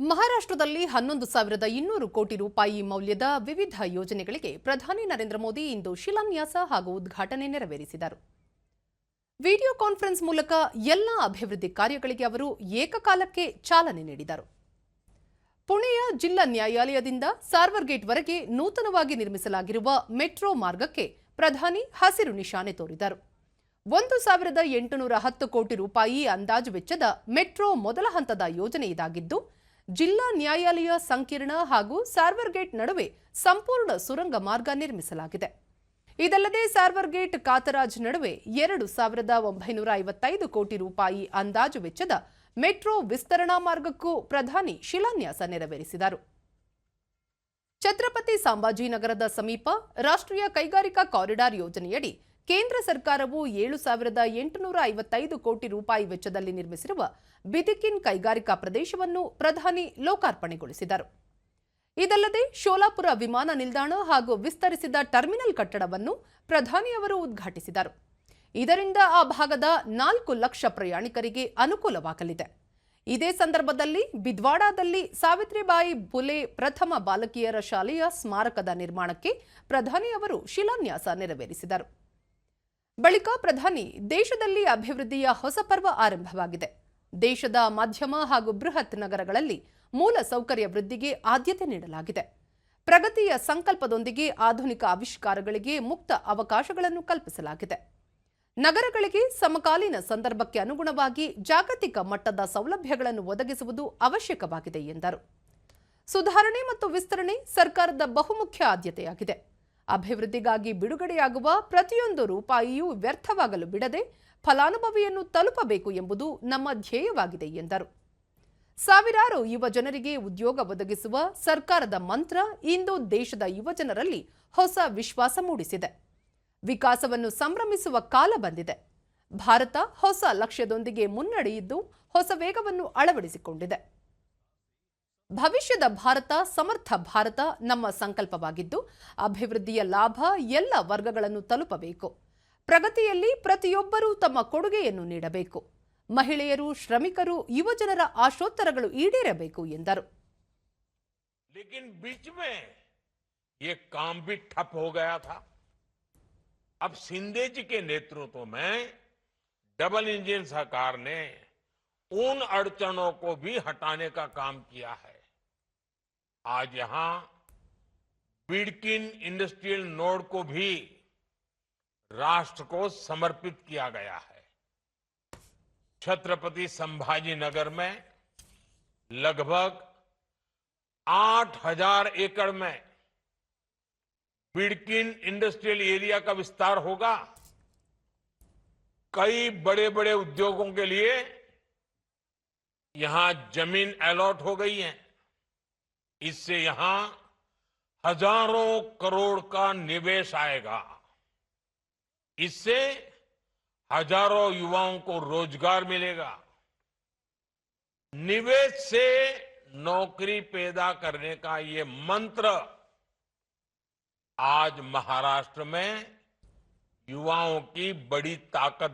ಮಹಾರಾಷ್ಟ್ರದಲ್ಲಿ ಹನ್ನೊಂದು ಸಾವಿರದ ಇನ್ನೂರು ಕೋಟಿ ರೂಪಾಯಿ ಮೌಲ್ಯದ ವಿವಿಧ ಯೋಜನೆಗಳಿಗೆ ಪ್ರಧಾನಿ ನರೇಂದ್ರ ಮೋದಿ ಇಂದು ಶಿಲಾನ್ಯಾಸ ಹಾಗೂ ಉದ್ಘಾಟನೆ ನೆರವೇರಿಸಿದರು. ವಿಡಿಯೋ ಕಾನ್ಫರೆನ್ಸ್ ಮೂಲಕ ಎಲ್ಲ ಅಭಿವೃದ್ಧಿ ಕಾರ್ಯಗಳಿಗೆ ಅವರು ಏಕಕಾಲಕ್ಕೆ ಚಾಲನೆ ನೀಡಿದರು. ಪುಣೆಯ ಜಿಲ್ಲಾ ನ್ಯಾಯಾಲಯದಿಂದ ಸಾರ್ವರ್ಗೇಟ್ವರೆಗೆ ನೂತನವಾಗಿ ನಿರ್ಮಿಸಲಾಗಿರುವ ಮೆಟ್ರೋ ಮಾರ್ಗಕ್ಕೆ ಪ್ರಧಾನಿ ಹಸಿರು ನಿಶಾನೆ ತೋರಿದರು. ಒಂದು ಸಾವಿರದ ಎಂಟುನೂರ ಹತ್ತು ಕೋಟಿ ರೂಪಾಯಿ ಅಂದಾಜು ವೆಚ್ಚದ ಮೆಟ್ರೋ ಮೊದಲ ಹಂತದ ಯೋಜನೆ ಇದಾಗಿದ್ದು ಜಿಲ್ಲಾ ನ್ಯಾಯಾಲಯ ಸಂಕೀರ್ಣ ಹಾಗೂ ಸಾರ್ವರ್ಗೇಟ್ ನಡುವೆ ಸಂಪೂರ್ಣ ಸುರಂಗ ಮಾರ್ಗ ನಿರ್ಮಿಸಲಾಗಿದೆ. ಇದಲ್ಲದೆ ಸಾರ್ವರ್ಗೇಟ್ ಕಾತರಾಜ್ ನಡುವೆ ಎರಡು ಸಾವಿರದ ಒಂಬೈನೂರ ಐವತ್ತೈದು ಕೋಟಿ ರೂಪಾಯಿ ಅಂದಾಜು ವೆಚ್ಚದ ಮೆಟ್ರೋ ವಿಸ್ತರಣಾ ಮಾರ್ಗಕ್ಕೂ ಪ್ರಧಾನಿ ಶಿಲಾನ್ಯಾಸ ನೆರವೇರಿಸಿದರು. ಛತ್ರಪತಿ ಸಾಂಬಾಜಿನಗರದ ಸಮೀಪ ರಾಷ್ಟ್ರೀಯ ಕೈಗಾರಿಕಾ ಕಾರಿಡಾರ್ ಯೋಜನೆಯಡಿ ಕೇಂದ್ರ ಸರ್ಕಾರವು ಏಳು ಸಾವಿರದ ಎಂಟುನೂರ ಐವತ್ತೈದು ಕೋಟಿ ರೂಪಾಯಿ ವೆಚ್ಚದಲ್ಲಿ ನಿರ್ಮಿಸಿರುವ ಬಿದಿಕಿನ್ ಕೈಗಾರಿಕಾ ಪ್ರದೇಶವನ್ನು ಪ್ರಧಾನಿ ಲೋಕಾರ್ಪಣೆಗೊಳಿಸಿದರು. ಇದಲ್ಲದೆ ಶೋಲಾಪುರ ವಿಮಾನ ನಿಲ್ದಾಣ ಹಾಗೂ ವಿಸ್ತರಿಸಿದ ಟರ್ಮಿನಲ್ ಕಟ್ಟಡವನ್ನು ಪ್ರಧಾನಿಯವರು ಉದ್ಘಾಟಿಸಿದರು. ಇದರಿಂದ ಆ ಭಾಗದ ನಾಲ್ಕು ಲಕ್ಷ ಪ್ರಯಾಣಿಕರಿಗೆ ಅನುಕೂಲವಾಗಲಿದೆ. ಇದೇ ಸಂದರ್ಭದಲ್ಲಿ ಬಿದ್ವಾಡಾದಲ್ಲಿ ಸಾವಿತ್ರಿಬಾಯಿ ಬುಲೆ ಪ್ರಥಮ ಬಾಲಕಿಯರ ಶಾಲೆಯ ಸ್ಮಾರಕದ ನಿರ್ಮಾಣಕ್ಕೆ ಪ್ರಧಾನಿಯವರು ಶಿಲಾನ್ಯಾಸ ನೆರವೇರಿಸಿದರು. ಬಳಿಕ ಪ್ರಧಾನಿ, ದೇಶದಲ್ಲಿ ಅಭಿವೃದ್ಧಿಯ ಹೊಸ ಪರ್ವ ಆರಂಭವಾಗಿದೆ. ದೇಶದ ಮಧ್ಯಮ ಹಾಗೂ ಬೃಹತ್ ನಗರಗಳಲ್ಲಿ ಮೂಲ ಸೌಕರ್ಯ ವೃದ್ಧಿಗೆ ಆದ್ಯತೆ ನೀಡಲಾಗಿದೆ. ಪ್ರಗತಿಯ ಸಂಕಲ್ಪದೊಂದಿಗೆ ಆಧುನಿಕ ಆವಿಷ್ಕಾರಗಳಿಗೆ ಮುಕ್ತ ಅವಕಾಶಗಳನ್ನು ಕಲ್ಪಿಸಲಾಗಿದೆ. ನಗರಗಳಿಗೆ ಸಮಕಾಲೀನ ಸಂದರ್ಭಕ್ಕೆ ಅನುಗುಣವಾಗಿ ಜಾಗತಿಕ ಮಟ್ಟದ ಸೌಲಭ್ಯಗಳನ್ನು ಒದಗಿಸುವುದು ಅವಶ್ಯಕವಾಗಿದೆ ಎಂದರು. ಸುಧಾರಣೆ ಮತ್ತು ವಿಸ್ತರಣೆ ಸರ್ಕಾರದ ಬಹುಮುಖ್ಯ ಆದ್ಯತೆಯಾಗಿದೆ. ಅಭಿವೃದ್ಧಿಗಾಗಿ ಬಿಡುಗಡೆಯಾಗುವ ಪ್ರತಿಯೊಂದು ರೂಪಾಯಿಯೂ ವ್ಯರ್ಥವಾಗಲು ಬಿಡದೆ ಫಲಾನುಭವಿಯನ್ನು ತಲುಪಬೇಕು ಎಂಬುದು ನಮ್ಮ ಧ್ಯೇಯವಾಗಿದೆ ಎಂದರು. ಸಾವಿರಾರು ಯುವ ಜನರಿಗೆ ಉದ್ಯೋಗ ಒದಗಿಸುವ ಸರ್ಕಾರದ ಮಂತ್ರ ಇಂದು ದೇಶದ ಯುವಜನರಲ್ಲಿ ಹೊಸ ವಿಶ್ವಾಸ ಮೂಡಿಸಿದೆ. ವಿಕಾಸವನ್ನು ಸಂಭ್ರಮಿಸುವ ಕಾಲ ಬಂದಿದೆ. ಭಾರತ ಹೊಸ ಲಕ್ಷ್ಯದೊಂದಿಗೆ ಮುನ್ನಡೆಯಿದ್ದು ಹೊಸ ವೇಗವನ್ನು ಅಳವಡಿಸಿಕೊಂಡಿದೆ. ಭವಿಷ್ಯದ ಭಾರತ ಸಮರ್ಥ ಭಾರತ ನಮ್ಮ ಸಂಕಲ್ಪವಾಗಿದ್ದು ಅಭಿವೃದ್ಧಿಯ ಲಾಭ ಎಲ್ಲ ವರ್ಗಗಳನ್ನು ತಲುಪಬೇಕು ಪ್ರಗತಿಯಲ್ಲಿ ಪ್ರತಿಯೊಬ್ಬರೂ ತಮ್ಮ ಕೊಡುಗೆಯನ್ನು ನೀಡಬೇಕು ಮಹಿಳೆಯರು ಶ್ರಮಿಕರು ಯುವಜನರ ಆಶೋತ್ತರಗಳು ಈಡೇರಬೇಕು ಎಂದರು लेकिन बीच में ये काम भी ठप हो गया था अब सिंधे जी के नेतृत्व में डबल इंजन सरकार ने उन अड़चनों को भी हटाने का काम किया है। आज यहाँ बिडकिन इंडस्ट्रियल नोड को भी राष्ट्र को समर्पित किया गया है। छत्रपति संभाजी नगर में लगभग आठ हज़ार एकड़ में बिडकिन इंडस्ट्रियल एरिया का विस्तार होगा। कई बड़े बड़े उद्योगों के लिए यहाँ ज़मीन अलॉट हो गई है। इससे यहाँ हज़ारों करोड़ का निवेश आएगा। इससे हज़ारों युवाओं को रोज़गार मिलेगा। निवेश से नौकरी पैदा करने का ये मंत्र आज महाराष्ट्र में युवाओं की बड़ी ताकत